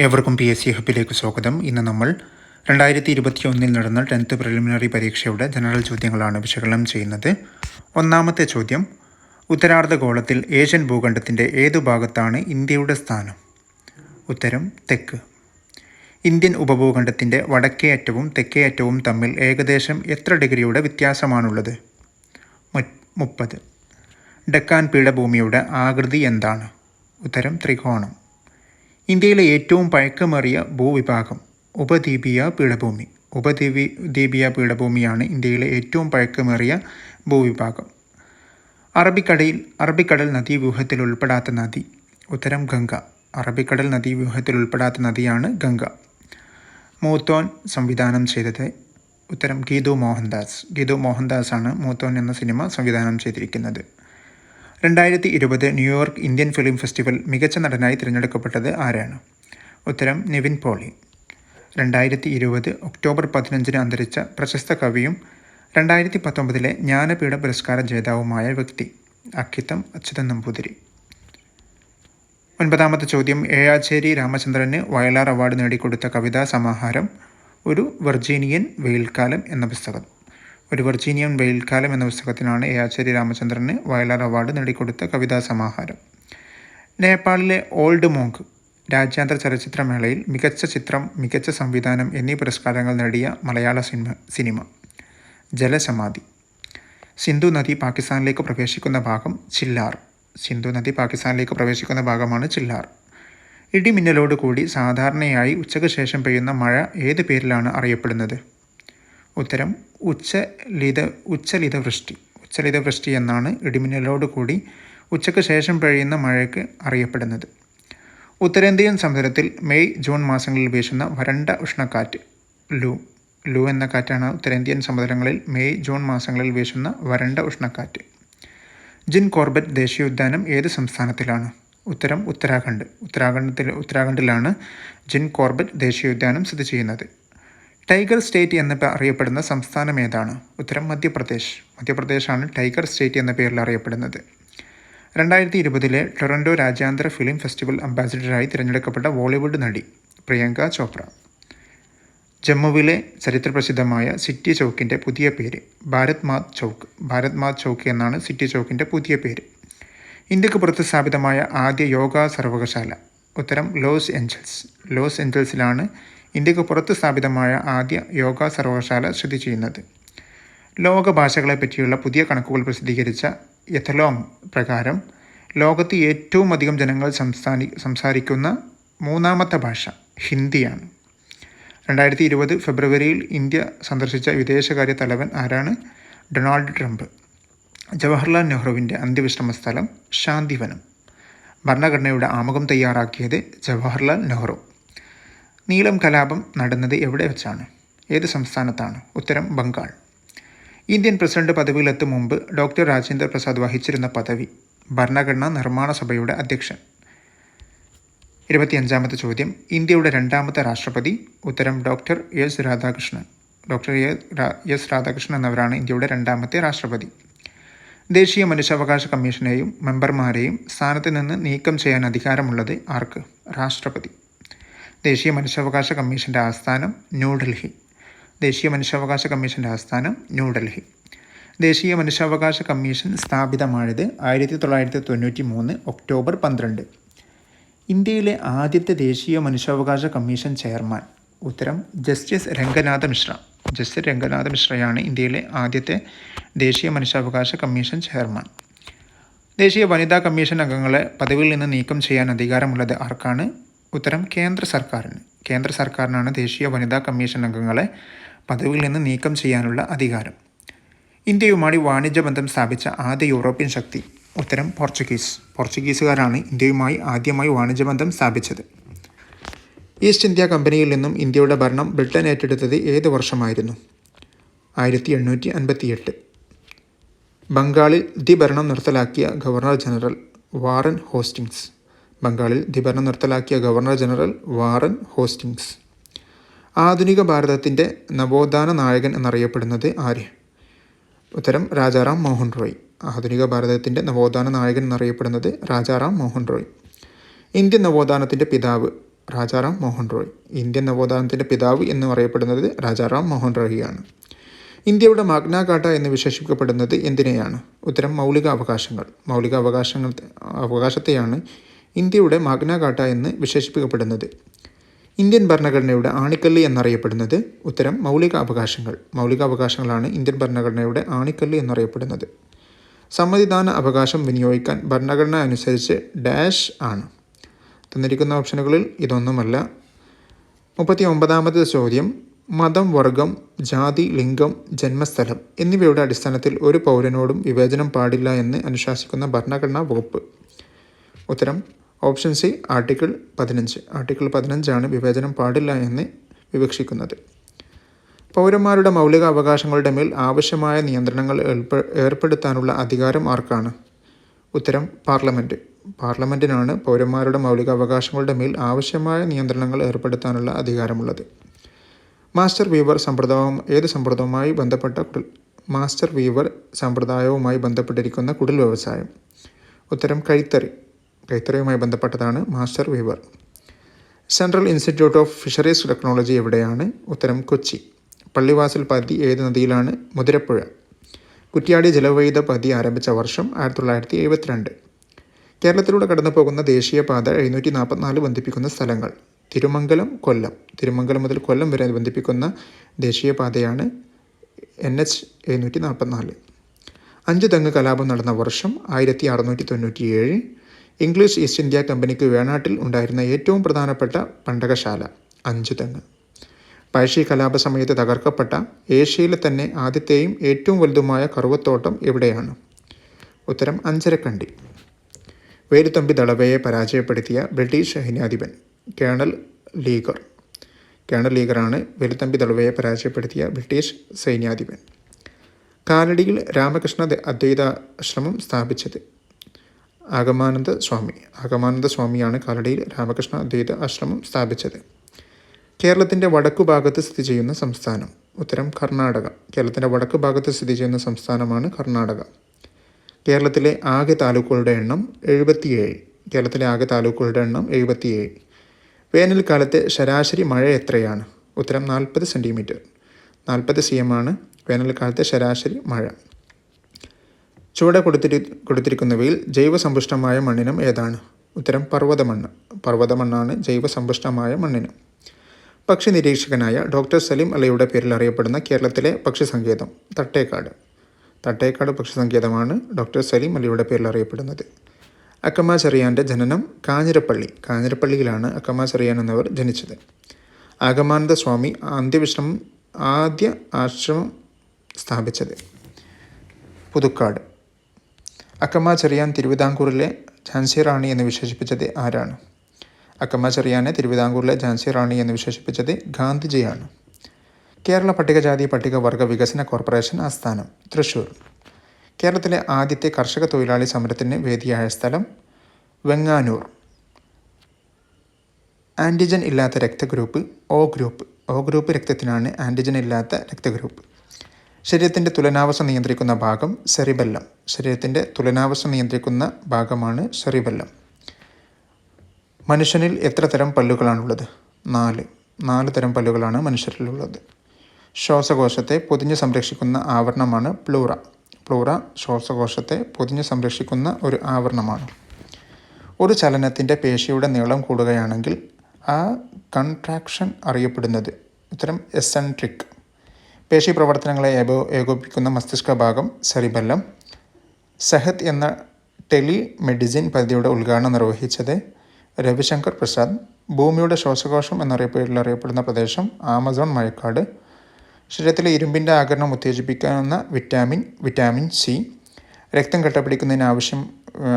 ഏവർക്കും P S C ഹബിലേക്ക് സ്വാഗതം. ഇന്ന് നമ്മൾ രണ്ടായിരത്തി ഇരുപത്തി ഒന്നിൽ നടന്ന ടെൻത്ത് പ്രിലിമിനറി പരീക്ഷയുടെ ജനറൽ ചോദ്യങ്ങളാണ് വിശകലനം ചെയ്യുന്നത്. ഒന്നാമത്തെ ചോദ്യം ഉത്തരാർദ്ധഗോളത്തിൽ ഏഷ്യൻ ഭൂഖണ്ഡത്തിന്റെ ഏതു ഭാഗത്താണ് ഇന്ത്യയുടെ സ്ഥാനം? ഉത്തരം തെക്ക്. ഇന്ത്യൻ ഉപഭൂഖണ്ഡത്തിന്റെ വടക്കേ അറ്റവും തെക്കേ അറ്റവും തമ്മിൽ ഏകദേശം എത്ര ഡിഗ്രിയുടെ വ്യത്യാസമാണുള്ളത്? മുപ്പത്. ഡക്കാൻ പീഠഭൂമിയുടെ ആകൃതി എന്താണ്? ഉത്തരം ത്രികോണം. ഇന്ത്യയിലെ ഏറ്റവും പഴക്കമേറിയ ഭൂവിഭാഗം ഉപദ്വീപീയ പീഠഭൂമി. ഉപദ്വീപി ദ്വീപീയ പീഠഭൂമിയാണ് ഇന്ത്യയിലെ ഏറ്റവും പഴക്കമേറിയ ഭൂവിഭാഗം. അറബിക്കടയിൽ അറബിക്കടൽ നദീവ്യൂഹത്തിൽ ഉൾപ്പെടാത്ത നദി. ഉത്തരം ഗംഗ. അറബിക്കടൽ നദീവ്യൂഹത്തിൽ ഉൾപ്പെടാത്ത നദിയാണ് ഗംഗ. മൂത്തോൻ സംവിധാനം ചെയ്തത് ഉത്തരം ഗീതു മോഹൻദാസ്. ഗീതു മോഹൻദാസ് ആണ് മൂത്തോൻ എന്ന സിനിമ സംവിധാനം ചെയ്തിരിക്കുന്നത്. രണ്ടായിരത്തി ഇരുപത് ന്യൂയോർക്ക് ഇന്ത്യൻ ഫിലിം ഫെസ്റ്റിവൽ മികച്ച നടനായി തിരഞ്ഞെടുക്കപ്പെട്ടത് ആരാണ്? ഉത്തരം നിവിൻ പോളി. രണ്ടായിരത്തി ഇരുപത് ഒക്ടോബർ പതിനഞ്ചിന് അന്തരിച്ച പ്രശസ്ത കവിയും രണ്ടായിരത്തി പത്തൊമ്പതിലെ ജ്ഞാനപീഠ പുരസ്കാര ജേതാവുമായ വ്യക്തി അക്കിത്തം അച്യുതൻ നമ്പൂതിരി. ഒൻപതാമത്തെ ചോദ്യം ഏഴാച്ചേരി രാമചന്ദ്രന് വയലാർ അവാർഡ് നേടിക്കൊടുത്ത കവിതാ സമാഹാരം ഒരു വെർജീനിയൻ വെയിൽക്കാലം എന്ന പുസ്തകം. ഒരു വെർജീനിയൻ വെയിൽക്കാലം എന്ന പുസ്തകത്തിനാണ് എ ആചാര്യ രാമചന്ദ്രന് വയലാർ അവാർഡ് നേടിക്കൊടുത്ത കവിതാ സമാഹാരം. നേപ്പാളിലെ ഓൾഡ് മോങ്ക് രാജ്യാന്തര ചലച്ചിത്രമേളയിൽ മികച്ച ചിത്രം മികച്ച സംവിധാനം എന്നീ പുരസ്കാരങ്ങൾ നേടിയ മലയാള സിനിമ സിനിമ. ജലസമാധി. സിന്ധു നദി പാകിസ്ഥാനിലേക്ക് പ്രവേശിക്കുന്ന ഭാഗം ചില്ലാർ. സിന്ധു നദി പാകിസ്ഥാനിലേക്ക് പ്രവേശിക്കുന്ന ഭാഗമാണ് ചില്ലാർ. ഇടിമിന്നലോടുകൂടി സാധാരണയായി ഉച്ചയ്ക്ക് ശേഷം പെയ്യുന്ന മഴ ഏത് പേരിലാണ് അറിയപ്പെടുന്നത്? ഉത്തരം ഉച്ചലിത ഉച്ചലിത വൃഷ്ടി ഉച്ചലിത വൃഷ്ടി എന്നാണ് ഇടിമിന്നലോട് കൂടി ഉച്ചയ്ക്ക് ശേഷം പെയ്യുന്ന മഴയ്ക്ക് അറിയപ്പെടുന്നത്. ഉത്തരേന്ത്യൻ സമുദ്രത്തിൽ മെയ് ജൂൺ മാസങ്ങളിൽ വീശുന്ന വരണ്ട ഉഷ്ണക്കാറ്റ് ലൂ ലൂ എന്ന കാറ്റാണ് ഉത്തരേന്ത്യൻ സമുദ്രങ്ങളിൽ മെയ് ജൂൺ മാസങ്ങളിൽ വീശുന്ന വരണ്ട ഉഷ്ണക്കാറ്റ്. ജിൻ കോർബറ്റ് ദേശീയോദ്യാനം ഏത് സംസ്ഥാനത്തിലാണ്? ഉത്തരം ഉത്തരാഖണ്ഡ്. ഉത്തരാഖണ്ഡത്തിൽ ഉത്തരാഖണ്ഡിലാണ് ജിൻ കോർബറ്റ് ദേശീയോദ്യാനം സ്ഥിതി ചെയ്യുന്നത്. ടൈഗർ സ്റ്റേറ്റ് എന്ന അറിയപ്പെടുന്ന സംസ്ഥാനം ഏതാണ്? ഉത്തരം മധ്യപ്രദേശ്. മധ്യപ്രദേശാണ് ടൈഗർ സ്റ്റേറ്റ് എന്ന പേരിൽ അറിയപ്പെടുന്നത്. രണ്ടായിരത്തി ഇരുപതിലെ ടൊറൻഡോ രാജ്യാന്തര ഫിലിം ഫെസ്റ്റിവൽ അംബാസിഡറായി തിരഞ്ഞെടുക്കപ്പെട്ട ബോളിവുഡ് നടി പ്രിയങ്ക ചോപ്ര. ജമ്മുവിലെ ചരിത്രപ്രസിദ്ധമായ സിറ്റി ചൗക്കിന്റെ പുതിയ പേര് ഭാരത് മാത് ചൗക്ക്. ഭാരത് മാത് ചൗക്ക് എന്നാണ് സിറ്റി ചൗക്കിന്റെ പുതിയ പേര്. ഇന്ത്യയ്ക്ക് പുറത്ത് സ്ഥാപിതമായ ആദ്യ യോഗ സർവകലാശാല ഉത്തരം ലോസ് ഏഞ്ചൽസ്. ലോസ് ഏഞ്ചൽസിലാണ് ഇന്ത്യയ്ക്ക് പുറത്ത് സ്ഥാപിതമായ ആദ്യ യോഗ സർവകലാശാല സ്ഥിതി ചെയ്യുന്നത്. ലോക ഭാഷകളെ പറ്റിയുള്ള പുതിയ കണക്കുകൾ പ്രസിദ്ധീകരിച്ച യഥലോങ് പ്രകാരം ലോകത്ത് ഏറ്റവും അധികം ജനങ്ങൾ സംസ്ഥാനി സംസാരിക്കുന്ന മൂന്നാമത്തെ ഭാഷ ഹിന്ദിയാണ്. രണ്ടായിരത്തി ഇരുപത് ഫെബ്രുവരിയിൽ ഇന്ത്യ സന്ദർശിച്ച വിദേശകാര്യ തലവൻ ആരാണ്? Donald Trump. ജവഹർലാൽ നെഹ്റുവിന്റെ അന്ത്യവിശ്രമ സ്ഥലം ശാന്തിവനം. ഭരണഘടനയുടെ ആമുഖം തയ്യാറാക്കിയത് ജവഹർലാൽ നെഹ്റു. നീലം കലാപം നടന്നത് എവിടെ വെച്ചാണ്? ഏത് സംസ്ഥാനത്താണ്? ഉത്തരം ബംഗാൾ. ഇന്ത്യൻ പ്രസിഡന്റ് പദവിയിലെത്തും മുമ്പ് ഡോക്ടർ രാജേന്ദ്ര പ്രസാദ് വഹിച്ചിരുന്ന പദവി ഭരണഘടനാ നിർമ്മാണ സഭയുടെ അധ്യക്ഷൻ. ഇരുപത്തിയഞ്ചാമത്തെ ചോദ്യം ഇന്ത്യയുടെ രണ്ടാമത്തെ രാഷ്ട്രപതി ഉത്തരം doctor S. Radhakrishnan. Doctor S. Radhakrishnan എന്നവരാണ് ഇന്ത്യയുടെ രണ്ടാമത്തെ രാഷ്ട്രപതി. ദേശീയ മനുഷ്യാവകാശ കമ്മീഷനെയും മെമ്പർമാരെയും സ്ഥാനത്ത് നിന്ന് നീക്കം ചെയ്യാൻ അധികാരമുള്ളത് ആർക്ക്? രാഷ്ട്രപതി. ദേശീയ മനുഷ്യാവകാശ കമ്മീഷന്റെ ആസ്ഥാനം ന്യൂഡൽഹി. ദേശീയ മനുഷ്യാവകാശ കമ്മീഷന്റെ ആസ്ഥാനം ന്യൂഡൽഹി. ദേശീയ മനുഷ്യാവകാശ കമ്മീഷൻ സ്ഥാപിതമായത് ആയിരത്തി തൊള്ളായിരത്തി തൊണ്ണൂറ്റി മൂന്ന് ഒക്ടോബർ പന്ത്രണ്ട്. ഇന്ത്യയിലെ ആദ്യത്തെ ദേശീയ മനുഷ്യാവകാശ കമ്മീഷൻ ചെയർമാൻ. ഉത്തരം ജസ്റ്റിസ് രംഗനാഥ മിശ്ര. ജസ്റ്റിസ് രംഗനാഥ മിശ്രയാണ് ഇന്ത്യയിലെ ആദ്യത്തെ ദേശീയ മനുഷ്യാവകാശ കമ്മീഷൻ ചെയർമാൻ. ദേശീയ വനിതാ കമ്മീഷൻ അംഗങ്ങളെ പദവിയിൽ നിന്ന് നീക്കം ചെയ്യാൻ അധികാരമുള്ളത് ആർക്കാണ്? ഉത്തരം കേന്ദ്ര സർക്കാരിന്. കേന്ദ്ര സർക്കാരിനാണ് ദേശീയ വനിതാ കമ്മീഷൻ അംഗങ്ങളെ പദവിയിൽ നിന്ന് നീക്കം ചെയ്യാനുള്ള അധികാരം. ഇന്ത്യയുമായി വാണിജ്യ ബന്ധം സ്ഥാപിച്ച ആദ്യ യൂറോപ്യൻ ശക്തി. ഉത്തരം പോർച്ചുഗീസ്. പോർച്ചുഗീസുകാരാണ് ഇന്ത്യയുമായി ആദ്യമായി വാണിജ്യ ബന്ധം സ്ഥാപിച്ചത്. ഈസ്റ്റ് ഇന്ത്യ കമ്പനിയിൽ നിന്നും ഇന്ത്യയുടെ ഭരണം ബ്രിട്ടൻ ഏറ്റെടുത്തത് ഏത് വർഷമായിരുന്നു? ആയിരത്തി എണ്ണൂറ്റി അൻപത്തിയെട്ട് ബംഗാളിൽ ദ്വിഭരണം നിർത്തലാക്കിയ ഗവർണർ ജനറൽ വാറൻ ഹോസ്റ്റിങ്സ്. ബംഗാളിൽ ധിപരണം നിർത്തലാക്കിയ ഗവർണർ ജനറൽ വാറൻ ഹോസ്റ്റിങ്സ്. ആധുനിക ഭാരതത്തിന്റെ നവോത്ഥാന നായകൻ എന്നറിയപ്പെടുന്നത് ആര്? ഉത്തരം രാജാറാം മോഹൻ റോയ്. ആധുനിക ഭാരതത്തിന്റെ നവോത്ഥാന നായകൻ എന്നറിയപ്പെടുന്നത് രാജാറാം മോഹൻ റോയ്. ഇന്ത്യൻ നവോത്ഥാനത്തിന്റെ പിതാവ് രാജാറാം മോഹൻ റോയ്. ഇന്ത്യൻ നവോത്ഥാനത്തിന്റെ പിതാവ് എന്ന് പറയപ്പെടുന്നത് രാജാറാം മോഹൻ റോയിയാണ്. ഇന്ത്യയുടെ മാഗ്നാകാട്ട എന്ന് വിശേഷിപ്പിക്കപ്പെടുന്നത് എന്തിനെയാണ്? ഉത്തരം മൗലിക അവകാശങ്ങൾ മൗലിക അവകാശങ്ങൾ അവകാശത്തെയാണ് ഇന്ത്യയുടെ മാഗ്നാകാട്ട എന്ന് വിശേഷിപ്പിക്കപ്പെടുന്നത്. ഇന്ത്യൻ ഭരണഘടനയുടെ ആണിക്കല്ല് എന്നറിയപ്പെടുന്നത് ഉത്തരം മൗലിക അവകാശങ്ങൾ മൗലിക അവകാശങ്ങളാണ് ഇന്ത്യൻ ഭരണഘടനയുടെ ആണിക്കല്ല് എന്നറിയപ്പെടുന്നത്. സമ്മതിദാന അവകാശം വിനിയോഗിക്കാൻ ഭരണഘടന അനുസരിച്ച് ഡാഷ് ആണ്. തന്നിരിക്കുന്ന ഓപ്ഷനുകളിൽ ഇതൊന്നുമല്ല. മുപ്പത്തി ഒമ്പതാമത്തെ ചോദ്യം മതം വർഗം ജാതി ലിംഗം ജന്മസ്ഥലം എന്നിവയുടെ അടിസ്ഥാനത്തിൽ ഒരു പൗരനോടും വിവേചനം പാടില്ല എന്ന് അനുശാസിക്കുന്ന ഭരണഘടനാ വകുപ്പ്. ഉത്തരം ഓപ്ഷൻ സി ആർട്ടിക്കിൾ പതിനഞ്ച്. ആർട്ടിക്കിൾ പതിനഞ്ചാണ് വിവേചനം പാടില്ല എന്ന് വിവക്ഷിക്കുന്നത്. പൗരന്മാരുടെ മൗലിക അവകാശങ്ങളുടെ മേൽ ആവശ്യമായ നിയന്ത്രണങ്ങൾ ഏർപ്പെടുത്താനുള്ള അധികാരം ആർക്കാണ്? ഉത്തരം പാർലമെന്റ് പാർലമെന്റിനാണ് പൗരന്മാരുടെ മൗലിക അവകാശങ്ങളുടെ മേൽ ആവശ്യമായ നിയന്ത്രണങ്ങൾ ഏർപ്പെടുത്താനുള്ള അധികാരമുള്ളത്. മാസ്റ്റർ വീവർ സമ്പ്രദായം ഏത് സമ്പ്രദായവുമായി ബന്ധപ്പെട്ട കുടിൽ മാസ്റ്റർ വീവർ സമ്പ്രദായവുമായി ബന്ധപ്പെട്ടിരിക്കുന്ന കുടിൽ വ്യവസായം. ഉത്തരം കൈത്തറി. കൈത്തറിയുമായി ബന്ധപ്പെട്ടതാണ് master weaver. Central institute of fisheries technology എവിടെയാണ്? ഉത്തരം കൊച്ചി. പള്ളിവാസൽ പദ്ധതി ഏത് നദിയിലാണ്? മുതിരപ്പുഴ. കുറ്റ്യാടി ജലവൈദ പദ്ധതി ആരംഭിച്ച വർഷം ആയിരത്തി തൊള്ളായിരത്തി എഴുപത്തിരണ്ട് കേരളത്തിലൂടെ കടന്നു പോകുന്ന ദേശീയപാത എഴുന്നൂറ്റി നാൽപ്പത്തിനാല് ബന്ധിപ്പിക്കുന്ന സ്ഥലങ്ങൾ. തിരുമംഗലം കൊല്ലം. തിരുമംഗലം മുതൽ കൊല്ലം വരെ ബന്ധിപ്പിക്കുന്ന ദേശീയപാതയാണ് എൻ എച്ച് എഴുന്നൂറ്റി നാൽപ്പത്തിനാല് അഞ്ച് തെങ്ങ് കലാപം നടന്ന വർഷം ആയിരത്തി അറുന്നൂറ്റി തൊണ്ണൂറ്റി ഏഴ് ഇംഗ്ലീഷ് ഈസ്റ്റ് ഇന്ത്യ കമ്പനിക്ക് വേണാട്ടിൽ ഉണ്ടായിരുന്ന ഏറ്റവും പ്രധാനപ്പെട്ട പണ്ടകശാല അഞ്ചു തെങ്ങ്. പഴശ്ശി കലാപ സമയത്ത് തകർക്കപ്പെട്ട ഏഷ്യയിലെ തന്നെ ആദ്യത്തെയും ഏറ്റവും വലുതുമായ കറുവത്തോട്ടം എവിടെയാണ്? ഉത്തരം അഞ്ചരക്കണ്ടി. വേലുത്തമ്പി ദളവയെ പരാജയപ്പെടുത്തിയ ബ്രിട്ടീഷ് സൈന്യാധിപൻ കേണൽ ലീഗർ. കേണൽ ലീഗറാണ് വേലുത്തമ്പി ദളവയെ പരാജയപ്പെടുത്തിയ ബ്രിട്ടീഷ് സൈന്യാധിപൻ. കാലടിയിൽ രാമകൃഷ്ണ അദ്വൈതാശ്രമം സ്ഥാപിച്ചത്. ആഗമാനന്ദ സ്വാമി. ആഗമാനന്ദ സ്വാമിയാണ് കാലടിയിൽ രാമകൃഷ്ണ അദ്വൈത ആശ്രമം സ്ഥാപിച്ചത്. കേരളത്തിന്റെ വടക്കു ഭാഗത്ത് സ്ഥിതി ചെയ്യുന്ന സംസ്ഥാനം. ഉത്തരം കർണാടക. കേരളത്തിന്റെ വടക്ക് ഭാഗത്ത് സ്ഥിതി ചെയ്യുന്ന സംസ്ഥാനമാണ് കർണാടക. കേരളത്തിലെ ആകെ താലൂക്കുകളുടെ എണ്ണം എഴുപത്തിയേഴ്. കേരളത്തിലെ ആകെ താലൂക്കുകളുടെ എണ്ണം എഴുപത്തിയേഴ്. വേനൽക്കാലത്തെ ശരാശരി മഴ എത്രയാണ്? ഉത്തരം നാൽപ്പത് സെന്റിമീറ്റർ നാൽപ്പത് സി എം ആണ് വേനൽക്കാലത്തെ ശരാശരി മഴ. ചുവടെ കൊടുത്തിരി കൊടുത്തിരിക്കുന്നവയിൽ ജൈവസമ്പുഷ്ടമായ മണ്ണിനം ഏതാണ്? ഉത്തരം പർവതമണ്ണ്. പർവതമണ്ണാണ് പർവത മണ്ണാണ് ജൈവസമ്പുഷ്ടമായ മണ്ണിനം. പക്ഷി നിരീക്ഷകനായ ഡോക്ടർ സലീം അലയുടെ പേരിൽ അറിയപ്പെടുന്ന കേരളത്തിലെ പക്ഷി സങ്കേതം തട്ടേക്കാട്. തട്ടേക്കാട് പക്ഷി സങ്കേതമാണ് ഡോക്ടർ സലീം അലിയുടെ പേരിൽ അറിയപ്പെടുന്നത്. അക്കമ്മ ചെറിയാന്റെ ജനനം കാഞ്ഞിരപ്പള്ളി കാഞ്ഞിരപ്പള്ളിയിലാണ് അക്കമ്മ ചെറിയാൻ എന്നവർ ജനിച്ചത്. ആഗമാനന്ദ സ്വാമി അന്ത്യവിശ്രമം ആദ്യ ആശ്രമം സ്ഥാപിച്ചത്. പുതുക്കാട്. അക്കമ്മ ചെറിയാൻ തിരുവിതാംകൂറിലെ ഝാൻസി റാണി എന്ന് വിശേഷിപ്പിച്ചത് ആരാണ്? അക്കമ്മ ചെറിയാനെ തിരുവിതാംകൂറിലെ ഝാൻസി റാണി എന്ന് വിശേഷിപ്പിച്ചത് ഗാന്ധിജിയാണ്. കേരള പട്ടികജാതി പട്ടികവർഗ വികസന കോർപ്പറേഷൻ ആസ്ഥാനം തൃശൂർ കേരളത്തിലെ ആദ്യത്തെ കർഷക തൊഴിലാളി സമരത്തിന് വേദിയായ സ്ഥലം വെങ്ങാനൂർ. ആന്റിജൻ ഇല്ലാത്ത രക്തഗ്രൂപ്പ് ഒ ഗ്രൂപ്പ്. ഒ ഗ്രൂപ്പ് രക്തത്തിനാണ് ആന്റിജൻ ഇല്ലാത്ത രക്തഗ്രൂപ്പ്. ശരീരത്തിന്റെ തുലനാവസ്ഥ നിയന്ത്രിക്കുന്ന ഭാഗം സെറിബെല്ലം. ശരീരത്തിന്റെ തുലനാവസ്ഥ നിയന്ത്രിക്കുന്ന ഭാഗമാണ് സെറിബെല്ലം. മനുഷ്യനിൽ എത്ര തരം പല്ലുകളാണുള്ളത്? നാല്. നാല് തരം പല്ലുകളാണ് മനുഷ്യരിലുള്ളത്. ശ്വാസകോശത്തെ പൊതിഞ്ഞ് സംരക്ഷിക്കുന്ന ആവരണമാണ് പ്ലൂറ. പ്ലൂറ ശ്വാസകോശത്തെ പൊതിഞ്ഞ് സംരക്ഷിക്കുന്ന ഒരു ആവരണമാണ്. ഒരു ചലനത്തിന്റെ പേശിയുടെ നീളം കൂടുകയാണെങ്കിൽ ആ കൺട്രാക്ഷൻ അറിയപ്പെടുന്നത്. ഇത്തരം എസെൻട്രിക്. പേശി പ്രവർത്തനങ്ങളെ ഏകോ ഏകോപിക്കുന്ന മസ്തിഷ്ക ഭാഗം സെറിബെല്ലം സെഹത്ത് എന്ന ടെലി മെഡിസിൻ പദ്ധതിയുടെ ഉദ്ഘാടനം നിർവഹിച്ചത് രവിശങ്കർ പ്രസാദ്. ഭൂമിയുടെ ശ്വാസകോശം എന്നറിയപ്പേരിൽ അറിയപ്പെടുന്ന പ്രദേശം ആമസോൺ മഴക്കാട്. ശരീരത്തിലെ ഇരുമ്പിന്റെ ആകരണം ഉത്തേജിപ്പിക്കാവുന്ന വിറ്റാമിൻ വിറ്റാമിൻ സി. രക്തം കെട്ടപ്പിടിക്കുന്നതിന് ആവശ്യം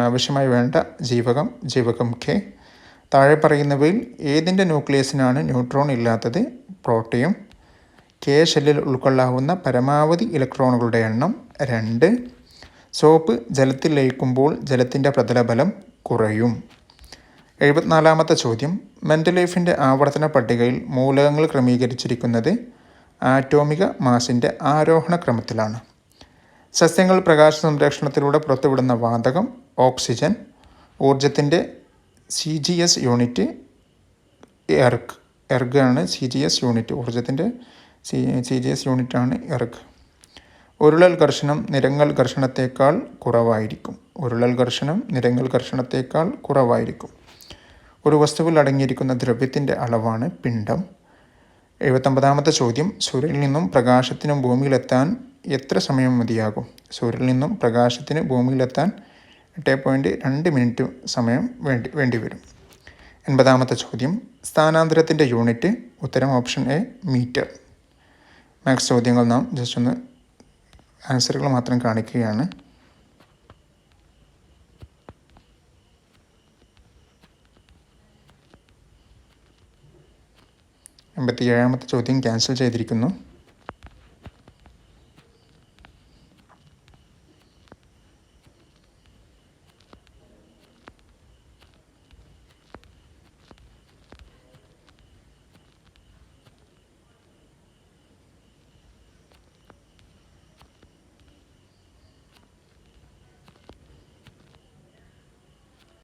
ആവശ്യമായി വേണ്ട ജീവകം ജീവകം കെ. താഴെ പറയുന്നവയിൽ ഏതിന്റെ ന്യൂക്ലിയസിനാണ് ന്യൂട്രോൺ ഇല്ലാത്തത്? പ്രോട്ടിയം കെ ഷെല്ലിൽ ഉൾക്കൊള്ളാവുന്ന പരമാവധി ഇലക്ട്രോണുകളുടെ എണ്ണം രണ്ട്. സോപ്പ് ജലത്തിൽ ലയിക്കുമ്പോൾ ജലത്തിന്റെ പ്രതലബലം കുറയും. എഴുപത്തിനാലാമത്തെ ചോദ്യം. മെന്റൽ ലൈഫിന്റെ ആവർത്തന പട്ടികയിൽ മൂലകങ്ങൾ ക്രമീകരിച്ചിരിക്കുന്നത് ആറ്റോമിക മാസിന്റെ ആരോഹണ ക്രമത്തിലാണ്. സസ്യങ്ങൾ പ്രകാശ സംരക്ഷണത്തിലൂടെ പുറത്തുവിടുന്ന വാതകം oxygen ഊർജത്തിന്റെ C G S unit erg erg ആണ് സി ജി എസ് യൂണിറ്റ് ഊർജത്തിന്റെ സി സി ജി എസ് യൂണിറ്റാണ് എർഗ് ഉരുളൽ ഘർഷണം നിരങ്ങൽ ഘർഷണത്തേക്കാൾ കുറവായിരിക്കും. ഉരുളൽ ഘർഷണം നിരങ്ങൽ ഘർഷണത്തേക്കാൾ കുറവായിരിക്കും. ഒരു വസ്തുവിൽ അടങ്ങിയിരിക്കുന്ന ദ്രവ്യത്തിന്റെ അളവാണ് പിണ്ഡം. എഴുപത്തൊമ്പതാമത്തെ ചോദ്യം സൂര്യനിൽ നിന്നും പ്രകാശത്തിനും ഭൂമിയിലെത്താൻ എത്ര സമയം മതിയാകും? സൂര്യനിൽ നിന്നും പ്രകാശത്തിന് ഭൂമിയിലെത്താൻ എട്ട് പോയിന്റ് രണ്ട് മിനിറ്റ് സമയം വേണ്ടി വേണ്ടിവരും. എൺപതാമത്തെ ചോദ്യം സ്ഥാനാന്തരത്തിന്റെ യൂണിറ്റ് ഉത്തരം ഓപ്ഷൻ എ മീറ്റർ. മാത്സ് ചോദ്യങ്ങൾ നാം ജസ്റ്റ് ഒന്ന് ആൻസറുകൾ മാത്രം കാണിക്കുകയാണ്. എൺപത്തി ഏഴാമത്തെ ചോദ്യം ക്യാൻസൽ ചെയ്തിരിക്കുന്നു.